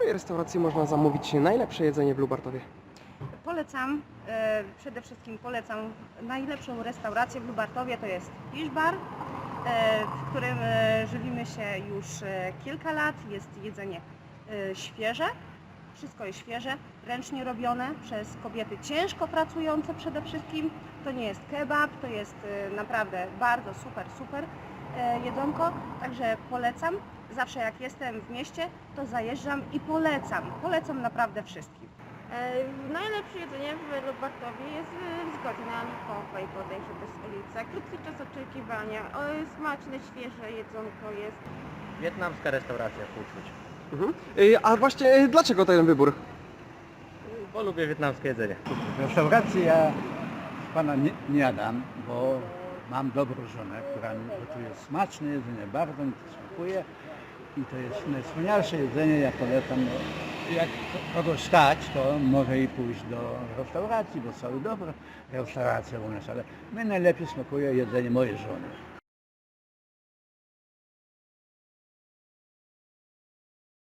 której restauracji można zamówić najlepsze jedzenie w Lubartowie? Polecam, e, przede wszystkim polecam najlepszą restaurację w Lubartowie, to jest Fiszbar, e, w którym e, żywimy się już kilka lat. Jest jedzenie świeże, wszystko jest świeże, ręcznie robione przez kobiety ciężko pracujące przede wszystkim. To nie jest kebab, to jest naprawdę bardzo super, super jedzonko, także polecam. Zawsze jak jestem w mieście, to zajeżdżam i polecam. Polecam naprawdę wszystkim. E, Najlepsze jedzenie w Lubartowie jest e, w zgodzie na Likowej bodajże bez ulicy. Krótki czas oczekiwania, o, smaczne, świeże jedzonko jest. Wietnamska restauracja Fuczuć. Mhm. Y, A właśnie y, dlaczego ten wybór? Bo lubię wietnamskie jedzenie. Restauracji ja pana nie, nie jadam, bo mam dobrą żonę, która mi gotuje smaczne jedzenie, bardzo mi to smakuje i to jest najwspanialsze jedzenie, ja polecam. Jak kogoś stać, to może i pójść do restauracji, bo są dobre restauracje u nas, ale mnie najlepiej smakuje jedzenie mojej żony.